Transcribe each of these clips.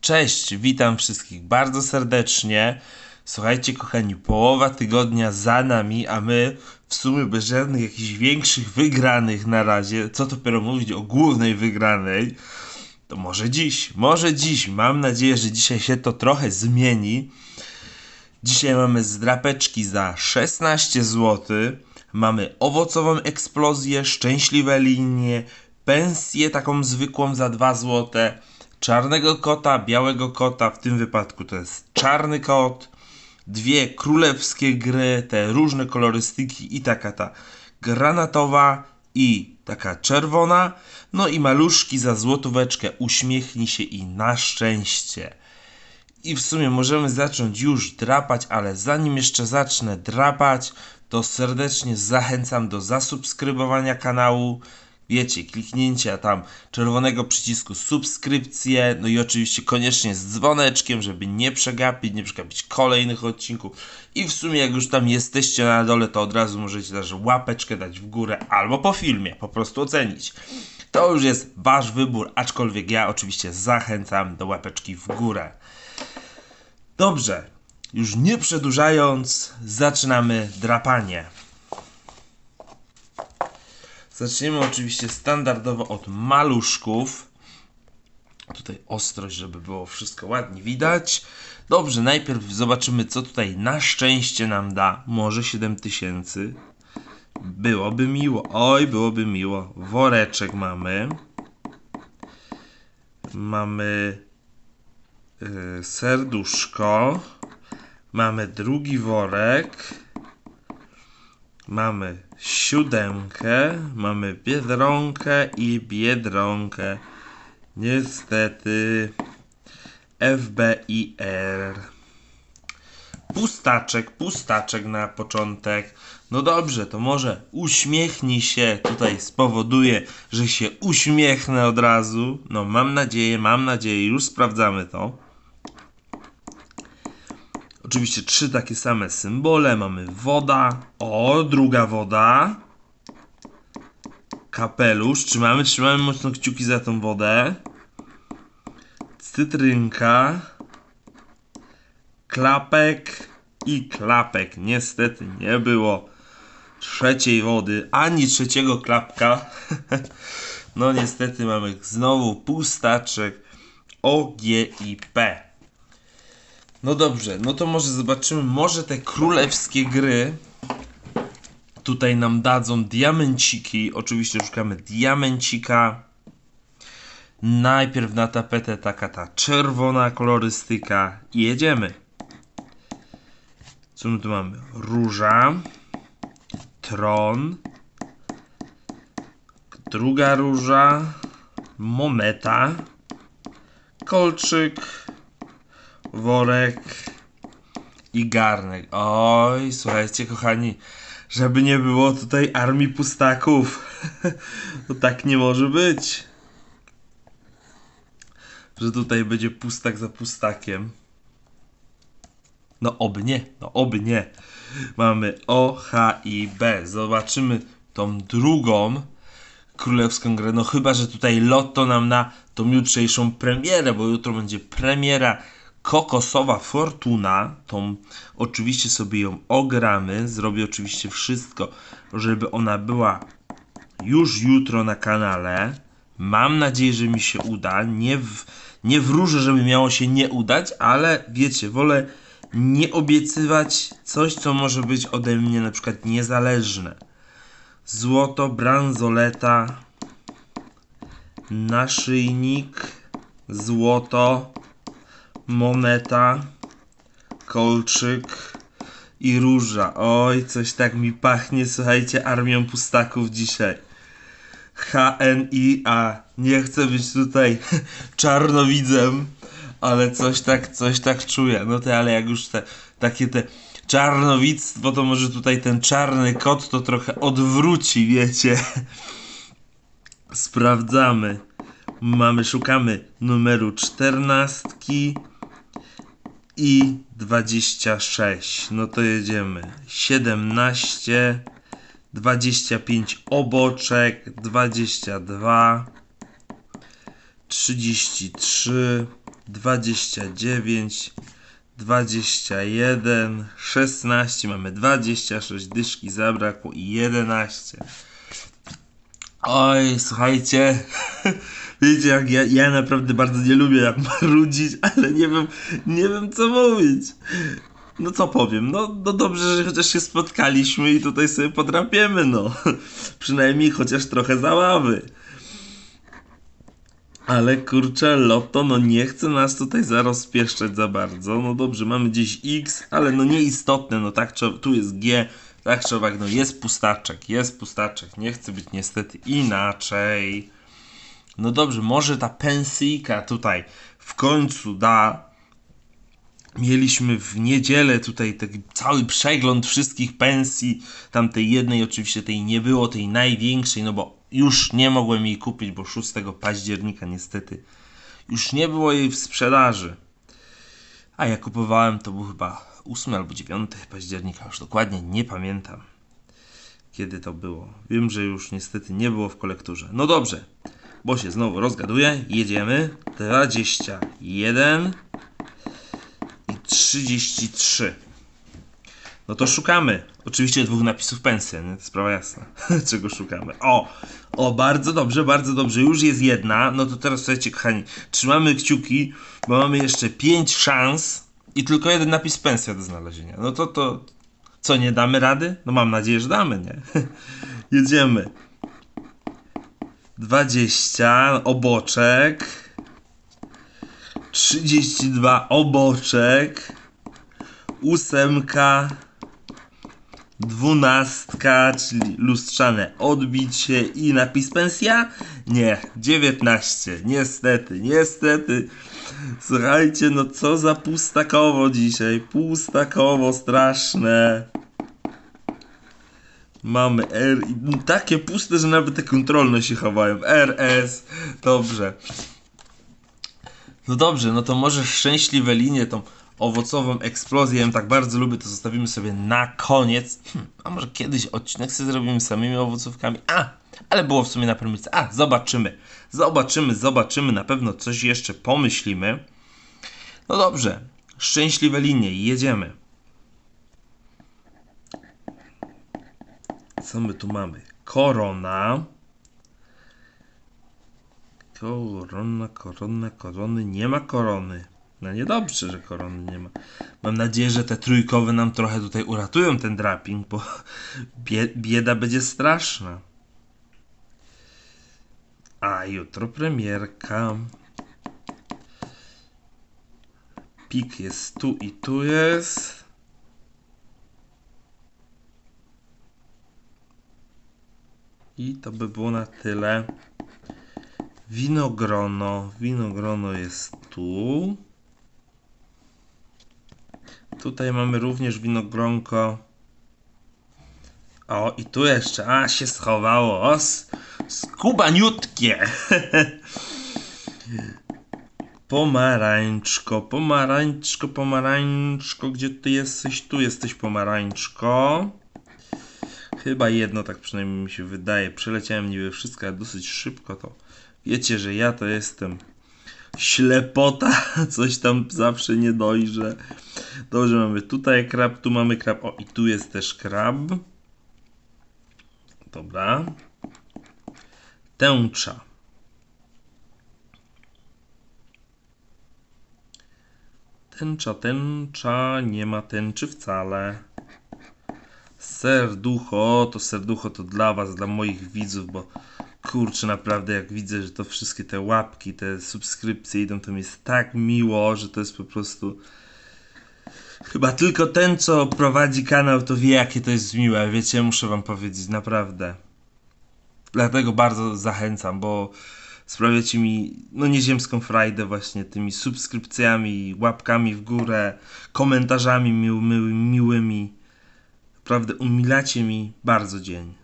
Cześć, witam wszystkich bardzo serdecznie. Słuchajcie, kochani, połowa tygodnia za nami, a my w sumie bez żadnych jakichś większych wygranych na razie, co dopiero mówić o głównej wygranej, to może dziś, może dziś. Mam nadzieję, że dzisiaj się to trochę zmieni. Dzisiaj mamy zdrapeczki za 16 zł. Mamy owocową eksplozję, szczęśliwe linie, pensję taką zwykłą za 2 zł, czarnego kota, białego kota, w tym wypadku to jest czarny kot, dwie królewskie gry, te różne kolorystyki i taka ta granatowa i taka czerwona, no i maluszki za złotóweczkę, uśmiechnij się i na szczęście. I w sumie możemy zacząć już drapać, ale zanim jeszcze zacznę drapać, to serdecznie zachęcam do zasubskrybowania kanału. Wiecie, kliknięcia tam czerwonego przycisku subskrypcje, no i oczywiście koniecznie z dzwoneczkiem, żeby nie przegapić, nie przegapić kolejnych odcinków. I w sumie jak już tam jesteście na dole, to od razu możecie też łapeczkę dać w górę albo po filmie, po prostu ocenić. To już jest wasz wybór, aczkolwiek ja oczywiście zachęcam do łapeczki w górę. Dobrze, już nie przedłużając, zaczynamy drapanie. Zaczniemy oczywiście standardowo od maluszków. Tutaj ostrość, żeby było wszystko ładnie widać. Dobrze, najpierw zobaczymy, co tutaj na szczęście nam da. Może 7000. Byłoby miło. Oj, byłoby miło. Woreczek mamy. Mamy yy, serduszko. Mamy drugi worek. Mamy siódemkę. Mamy biedronkę i biedronkę. Niestety FBIR. Pustaczek, pustaczek na początek. No dobrze, to może uśmiechnij się. Tutaj spowoduje, że się uśmiechnę od razu. No mam nadzieję, mam nadzieję, już sprawdzamy to. Oczywiście trzy takie same symbole. Mamy woda. O, druga woda. Kapelusz. Trzymamy, trzymamy mocno kciuki za tą wodę. Cytrynka. Klapek i klapek. Niestety nie było trzeciej wody, ani trzeciego klapka. no niestety mamy znowu pustaczek O, G i P. No dobrze, no to może zobaczymy, może te królewskie gry tutaj nam dadzą diamenciki. Oczywiście szukamy diamencika. Najpierw na tapetę taka ta czerwona kolorystyka i jedziemy. Co my tu mamy? Róża, tron, druga róża, moneta, kolczyk, worek i garnek. Oj, słuchajcie, kochani, żeby nie było tutaj armii pustaków. to tak nie może być. Że tutaj będzie pustak za pustakiem. No oby nie, no oby nie. Mamy O, H i B. Zobaczymy tą drugą królewską grę. No chyba, że tutaj lotto nam na tą jutrzejszą premierę, bo jutro będzie premiera kokosowa fortuna, tą oczywiście sobie ją ogramy, zrobię oczywiście wszystko, żeby ona była już jutro na kanale. Mam nadzieję, że mi się uda. Nie, w, nie wróżę, żeby miało się nie udać, ale wiecie, wolę nie obiecywać coś, co może być ode mnie na przykład niezależne. Złoto, bransoleta, naszyjnik, złoto, moneta, kolczyk i róża. Oj, coś tak mi pachnie, słuchajcie, armią pustaków dzisiaj. HNIA. Nie chcę być tutaj czarnowidzem, ale coś tak, coś tak czuję. No te, ale jak już te, takie te czarnowictwo, to może tutaj ten czarny kot to trochę odwróci, wiecie. Sprawdzamy. Mamy, szukamy numeru czternastki i 26. No to jedziemy. 17, 25 oboczek, 22, 33, 29, 21, 16, mamy 26 dyszki zabrakło i 11. Oj, słuchajcie, wiecie jak ja, ja naprawdę bardzo nie lubię jak marudzić, ale nie wiem, nie wiem co mówić. No co powiem, no, no dobrze, że chociaż się spotkaliśmy i tutaj sobie podrapiemy, no. Przynajmniej chociaż trochę zabawy. Ale kurczę, Lotto, no nie chce nas tutaj zarozpieszczać za bardzo. No dobrze, mamy gdzieś X, ale no nieistotne, no tak, tu jest G, tak trzeba, no jest pustaczek, jest pustaczek, nie chce być niestety inaczej. No dobrze, może ta pensyjka tutaj w końcu da. Mieliśmy w niedzielę tutaj taki cały przegląd wszystkich pensji. Tam tej jednej oczywiście tej nie było, tej największej, no bo już nie mogłem jej kupić, bo 6 października niestety już nie było jej w sprzedaży. A ja kupowałem to był chyba 8 albo 9 października, już dokładnie nie pamiętam kiedy to było. Wiem, że już niestety nie było w kolekturze. No dobrze, bo się znowu rozgaduję. Jedziemy. 21 i 33. No to szukamy. Oczywiście dwóch napisów pensji, nie? Sprawa jasna. Czego szukamy? O! O, bardzo dobrze, bardzo dobrze. Już jest jedna. No to teraz słuchajcie, kochani, trzymamy kciuki, bo mamy jeszcze 5 szans i tylko jeden napis pensja do znalezienia. No to to. Co, nie damy rady? No mam nadzieję, że damy, nie? Jedziemy. 20 oboczek. 32 oboczek. Ósemka. Dwunastka, czyli lustrzane odbicie i napis pensja? Nie, 19. Niestety, niestety. Słuchajcie, no co za pustakowo dzisiaj. Pustakowo straszne. Mamy R i takie puste, że nawet te kontrolne się chowają. RS. Dobrze. No dobrze, no to może szczęśliwe linie, tą owocową eksplozję, ja tak bardzo lubię, to zostawimy sobie na koniec. Hm, a może kiedyś odcinek sobie zrobimy samymi owocówkami? A, ale było w sumie na premierce. A, zobaczymy. Zobaczymy, zobaczymy, na pewno coś jeszcze pomyślimy. No dobrze, szczęśliwe linie, jedziemy. Co my tu mamy? Korona. Korona, korona, korony. Nie ma korony. No niedobrze, że korony nie ma. Mam nadzieję, że te trójkowe nam trochę tutaj uratują ten draping, bo bie, bieda będzie straszna. A jutro premierka. Pik jest tu i tu jest. I to by było na tyle. Winogrono. Winogrono jest tu. Tutaj mamy również winogronko. O, i tu jeszcze. A, się schowało. Skubaniutkie. Pomarańczko, pomarańczko, pomarańczko. Gdzie ty jesteś? Tu jesteś pomarańczko. Chyba jedno, tak przynajmniej mi się wydaje. Przeleciałem niby wszystko, ale dosyć szybko to. Wiecie, że ja to jestem ślepota, coś tam zawsze nie dojrze. Dobrze, mamy tutaj krab, tu mamy krab. O, i tu jest też krab. Dobra. Tęcza. Tęcza, tęcza, nie ma tęczy wcale. Serducho, to serducho to dla was, dla moich widzów, bo kurczę, naprawdę jak widzę, że to wszystkie te łapki, te subskrypcje idą, to mi jest tak miło, że to jest po prostu... Chyba tylko ten, co prowadzi kanał, to wie, jakie to jest miłe. Wiecie, muszę wam powiedzieć, naprawdę. Dlatego bardzo zachęcam, bo sprawiacie mi, no nieziemską frajdę właśnie tymi subskrypcjami, łapkami w górę, komentarzami miłymi, miłymi. Naprawdę umilacie mi bardzo dzień.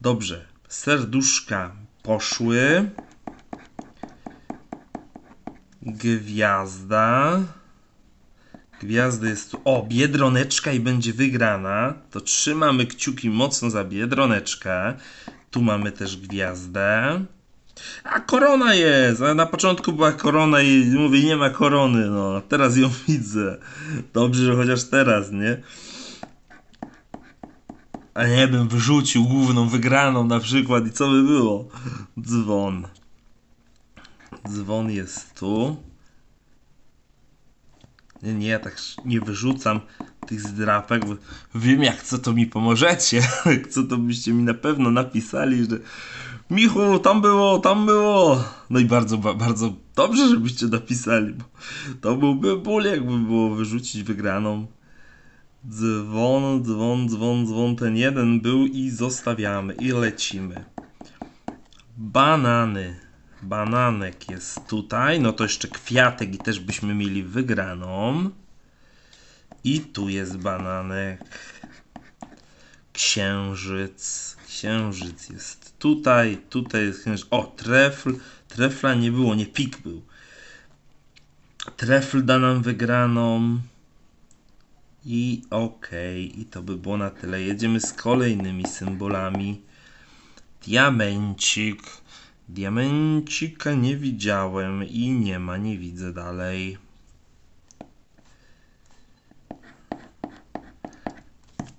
Dobrze, serduszka poszły. Gwiazda. Gwiazda jest tu. O, biedroneczka i będzie wygrana. To trzymamy kciuki mocno za biedroneczkę. Tu mamy też gwiazdę. A korona jest! A na początku była korona i mówię, nie ma korony, no. Teraz ją widzę. Dobrze, że chociaż teraz, nie? A nie bym wyrzucił główną wygraną na przykład i co by było? Dzwon. Dzwon jest tu. Nie, nie, ja tak nie wyrzucam tych zdrapek, wiem jak co to mi pomożecie. co to byście mi na pewno napisali, że Michu, tam było, tam było. No i bardzo, ba- bardzo dobrze, żebyście napisali, bo to byłby ból, jakby było wyrzucić wygraną. Dzwon, dzwon, dzwon, dzwon, ten jeden był i zostawiamy i lecimy. Banany. Bananek jest tutaj. No to jeszcze kwiatek i też byśmy mieli wygraną. I tu jest bananek. Księżyc. Księżyc jest tutaj. Tutaj jest księżyc. O, trefl. Trefla nie było, nie pik był. Trefl da nam wygraną. I okej, i to by było na tyle. Jedziemy z kolejnymi symbolami. Diamencik. Diamencika nie widziałem i nie ma, nie widzę dalej.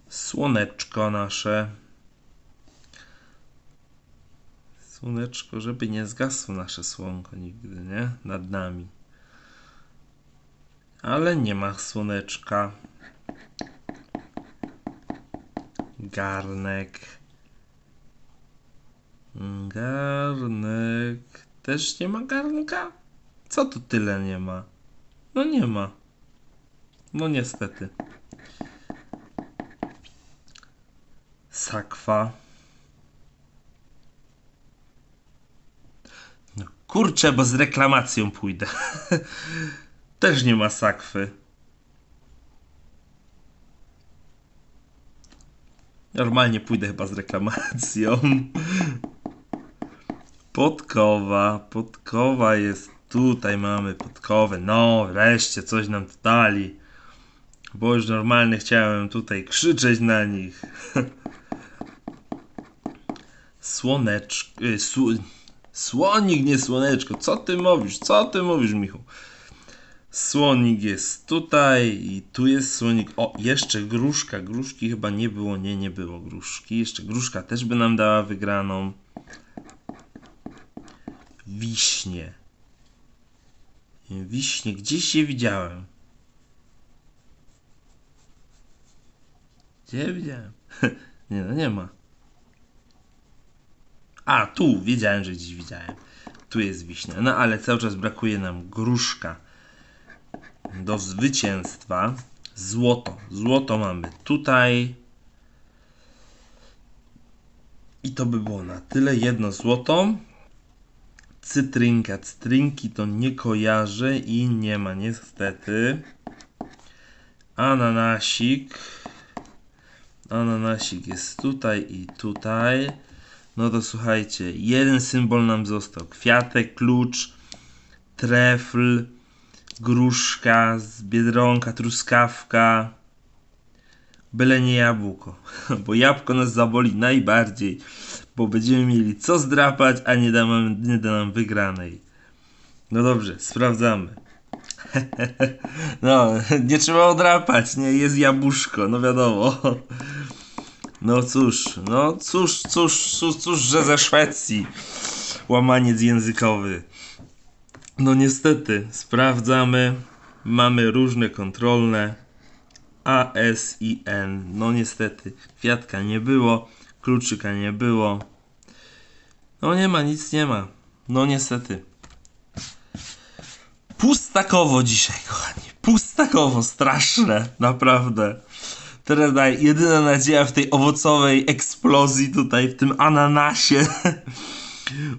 Słoneczko nasze. Słoneczko, żeby nie zgasło nasze słonko nigdy, nie? Nad nami. Ale nie ma słoneczka. Garnek. Garnek. Też nie ma garnka? Co tu tyle nie ma? No nie ma. No niestety. Sakwa. No kurczę, bo z reklamacją pójdę. Też nie ma sakwy. Normalnie pójdę chyba z reklamacją. Podkowa, podkowa jest tutaj, mamy podkowę. No, wreszcie coś nam dali. Bo już normalnie chciałem tutaj krzyczeć na nich. Słoneczko, y, sł, słonik, nie słoneczko. Co ty mówisz? Co ty mówisz, Michu? Słonik jest tutaj i tu jest słonik. O, jeszcze gruszka. Gruszki chyba nie było. Nie, nie było gruszki. Jeszcze gruszka też by nam dała wygraną. Wiśnie. Wiśnie. Gdzieś je widziałem. Gdzie widziałem? nie no, nie ma. A, tu. Wiedziałem, że gdzieś widziałem. Tu jest wiśnia. No ale cały czas brakuje nam gruszka do zwycięstwa. Złoto. Złoto mamy tutaj. I to by było na tyle. Jedno złoto. Cytrynka. Cytrynki to nie kojarzę i nie ma niestety. Ananasik. Ananasik jest tutaj i tutaj. No to słuchajcie, jeden symbol nam został. Kwiatek, klucz, trefl, gruszka, biedronka, truskawka. Byle nie jabłko, bo jabłko nas zaboli najbardziej, bo będziemy mieli co zdrapać, a nie da nam, nie da nam wygranej. No dobrze, sprawdzamy. No, nie trzeba odrapać, nie, jest jabłuszko, no wiadomo. No cóż, no cóż, cóż, cóż, cóż, że ze Szwecji łamaniec językowy. No niestety, sprawdzamy. Mamy różne kontrolne. A, S i N. No niestety, kwiatka nie było, kluczyka nie było. No nie ma, nic nie ma. No niestety. Pustakowo dzisiaj, kochani. Pustakowo, straszne, naprawdę. Teraz jedyna nadzieja w tej owocowej eksplozji tutaj, w tym ananasie.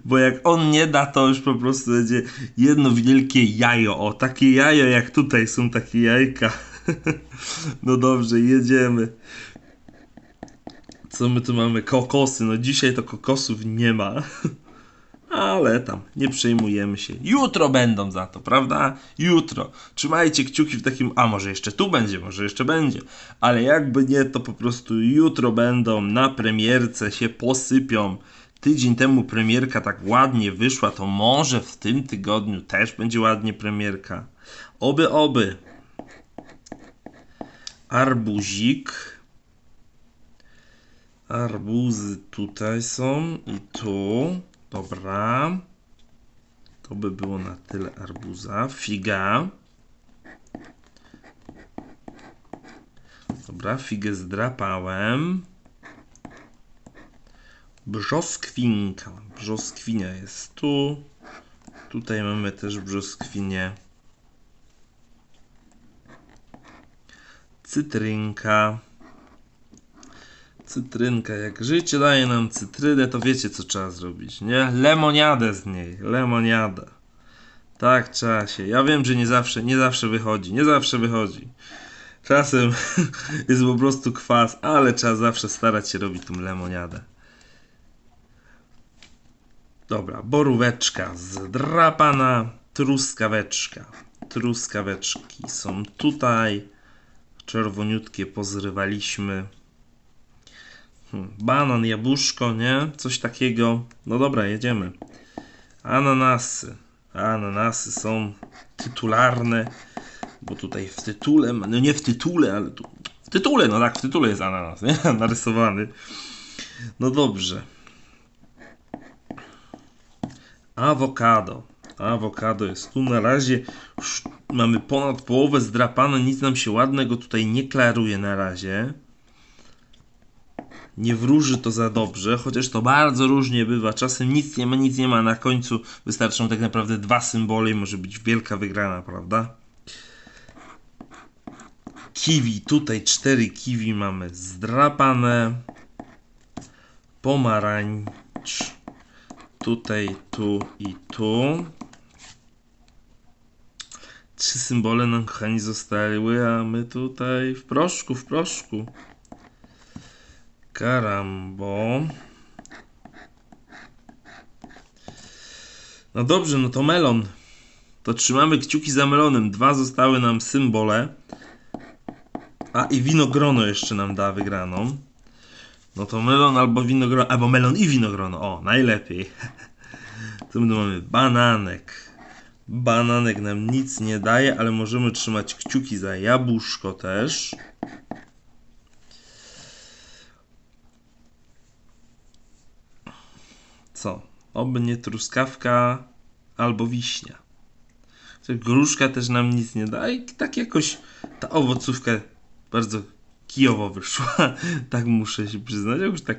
Bo jak on nie da, to już po prostu będzie jedno wielkie jajo. O, takie jajo jak tutaj są takie jajka. No dobrze, jedziemy. Co my tu mamy? Kokosy. No dzisiaj to kokosów nie ma. Ale tam, nie przejmujemy się. Jutro będą za to, prawda? Jutro. Trzymajcie kciuki w takim. A może jeszcze tu będzie, może jeszcze będzie. Ale jakby nie, to po prostu jutro będą na premierce się posypią tydzień temu premierka tak ładnie wyszła, to może w tym tygodniu też będzie ładnie premierka. Oby, oby. Arbuzik. Arbuzy tutaj są i tu. Dobra. To by było na tyle arbuza. Figa. Dobra, figę zdrapałem. Brzoskwinka. Brzoskwinia jest tu. Tutaj mamy też brzoskwinię. Cytrynka. Cytrynka. Jak życie daje nam cytrynę, to wiecie co trzeba zrobić, nie? Lemoniadę z niej. Lemoniada. Tak trzeba się. Ja wiem, że nie zawsze, nie zawsze wychodzi. Nie zawsze wychodzi. Czasem jest po prostu kwas, ale trzeba zawsze starać się robić tą lemoniadę. Dobra, boróweczka zdrapana, truskaweczka. Truskaweczki są tutaj. Czerwoniutkie pozrywaliśmy. Hmm, banan, jabłuszko, nie? Coś takiego. No dobra, jedziemy. Ananasy. Ananasy są tytularne, bo tutaj w tytule, no nie w tytule, ale tu w tytule, no tak, w tytule jest ananas, nie? Narysowany. No dobrze. Awokado. Awokado jest tu na razie. Mamy ponad połowę zdrapane, nic nam się ładnego tutaj nie klaruje na razie. Nie wróży to za dobrze, chociaż to bardzo różnie bywa. Czasem nic nie ma, nic nie ma. Na końcu wystarczą tak naprawdę dwa symbole i może być wielka wygrana, prawda? Kiwi, tutaj cztery kiwi mamy zdrapane. Pomarańcz. Tutaj, tu i tu. Trzy symbole nam, kochani, zostały, a my tutaj w proszku, w proszku. Karambo. No dobrze, no to melon. To trzymamy kciuki za melonem. Dwa zostały nam symbole. A i winogrono jeszcze nam da wygraną. No to melon albo winogrono, albo melon i winogrono. O, najlepiej. Tu mamy bananek. Bananek nam nic nie daje, ale możemy trzymać kciuki za jabłuszko też. Co? Oby nie truskawka albo wiśnia. Gruszka też nam nic nie da. I tak jakoś ta owocówka bardzo kijowo wyszła. tak muszę się przyznać. Jakoś tak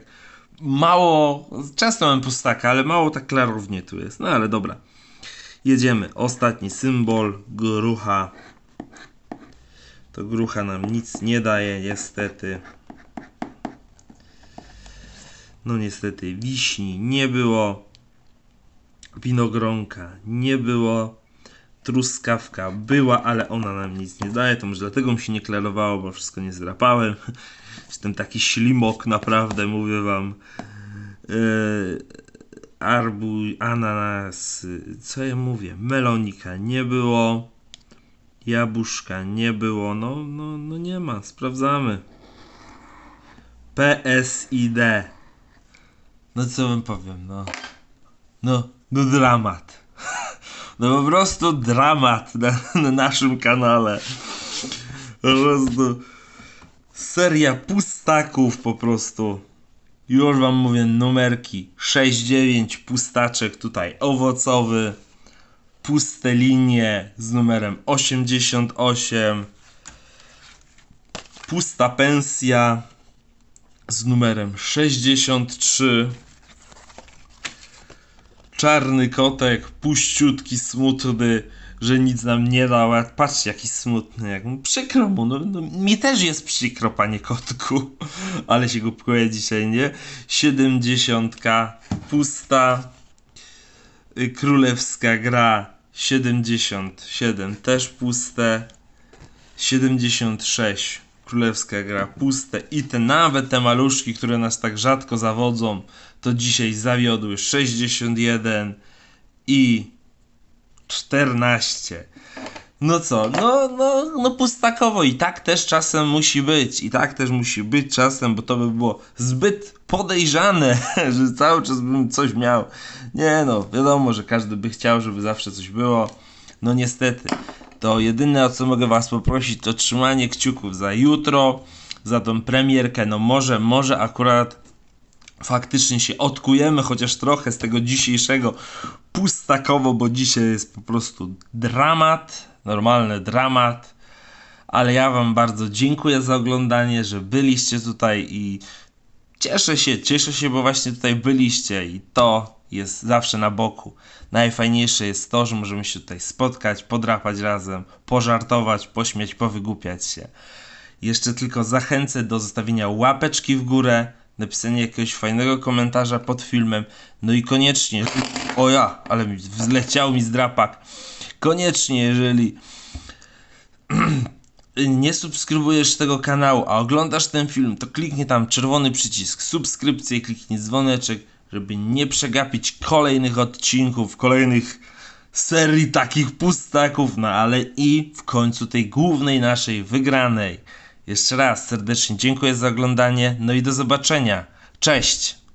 mało, często mam pustaka, ale mało tak klarownie tu jest. No ale dobra. Jedziemy. Ostatni symbol, grucha. To grucha nam nic nie daje, niestety. No niestety wiśni nie było. Winogronka nie było. Truskawka była, ale ona nam nic nie daje. To może dlatego mi się nie klarowało, bo wszystko nie zdrapałem. Jestem taki ślimok, naprawdę, mówię wam. Yy, arbuj, ananas, co ja mówię? Melonika nie było. Jabłuszka nie było. No, no, no nie ma. Sprawdzamy. PSID. No co wam powiem, no. No, no dramat. No po prostu dramat na, na naszym kanale. Po prostu seria pustaków po prostu. Już wam mówię numerki 6-9 pustaczek tutaj owocowy. Puste linie z numerem 88. Pusta pensja z numerem 63. Czarny kotek, puściutki, smutny, że nic nam nie dał. Patrzcie, jaki smutny. Jak... no, Przykro mu, no, no, mi też jest przykro, panie kotku. Ale się głupkuję dzisiaj, nie? Siedemdziesiątka, pusta. Y, Królewska gra 77, też puste. 76, królewska gra puste. I te nawet te maluszki, które nas tak rzadko zawodzą, to dzisiaj zawiodły 61 i 14. No co, no, no, no pustakowo i tak też czasem musi być. I tak też musi być czasem, bo to by było zbyt podejrzane, że cały czas bym coś miał. Nie no, wiadomo, że każdy by chciał, żeby zawsze coś było. No niestety, to jedyne o co mogę was poprosić to trzymanie kciuków za jutro, za tą premierkę. No może, może akurat faktycznie się odkujemy chociaż trochę z tego dzisiejszego pustakowo, bo dzisiaj jest po prostu dramat, normalny dramat. Ale ja Wam bardzo dziękuję za oglądanie, że byliście tutaj i cieszę się, cieszę się, bo właśnie tutaj byliście i to jest zawsze na boku. Najfajniejsze jest to, że możemy się tutaj spotkać, podrapać razem, pożartować, pośmiać, powygłupiać się. Jeszcze tylko zachęcę do zostawienia łapeczki w górę, napisania jakiegoś fajnego komentarza pod filmem. No i koniecznie, o ja, ale mi wleciał mi zdrapak. Koniecznie, jeżeli nie subskrybujesz tego kanału, a oglądasz ten film, to kliknij tam czerwony przycisk subskrypcję, kliknij dzwoneczek, żeby nie przegapić kolejnych odcinków, kolejnych serii takich pustaków, no ale i w końcu tej głównej naszej wygranej. Jeszcze raz serdecznie dziękuję za oglądanie, no i do zobaczenia. Cześć!